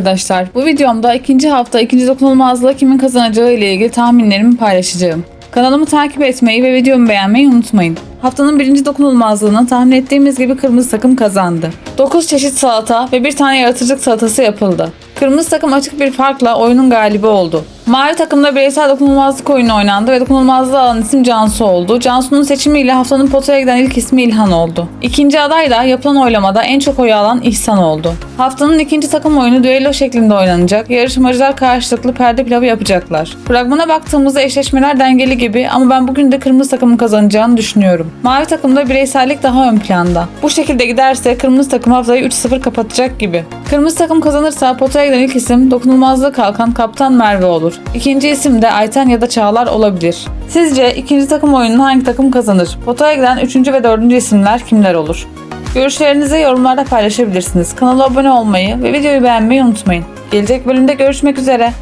arkadaşlar. Bu videomda ikinci hafta ikinci dokunulmazlığı kimin kazanacağı ile ilgili tahminlerimi paylaşacağım. Kanalımı takip etmeyi ve videomu beğenmeyi unutmayın. Haftanın birinci dokunulmazlığını tahmin ettiğimiz gibi kırmızı takım kazandı. 9 çeşit salata ve bir tane yaratıcılık salatası yapıldı. Kırmızı takım açık bir farkla oyunun galibi oldu. Mavi takımda bireysel dokunulmazlık oyunu oynandı ve dokunulmazlığı alan isim Cansu oldu. Cansu'nun seçimiyle haftanın potaya giden ilk ismi İlhan oldu. İkinci aday da yapılan oylamada en çok oy alan İhsan oldu. Haftanın ikinci takım oyunu düello şeklinde oynanacak. Yarışmacılar karşılıklı perde pilavı yapacaklar. Fragmana baktığımızda eşleşmeler dengeli gibi ama ben bugün de kırmızı takımın kazanacağını düşünüyorum. Mavi takımda bireysellik daha ön planda. Bu şekilde giderse kırmızı takım haftayı 3-0 kapatacak gibi. Kırmızı takım kazanırsa potaya giden ilk isim dokunulmazlığı kalkan Kaptan Merve olur. İkinci isim de Ayten ya da Çağlar olabilir. Sizce ikinci takım oyununu hangi takım kazanır? Potaya giden üçüncü ve dördüncü isimler kimler olur? Görüşlerinizi yorumlarda paylaşabilirsiniz. Kanala abone olmayı ve videoyu beğenmeyi unutmayın. Gelecek bölümde görüşmek üzere.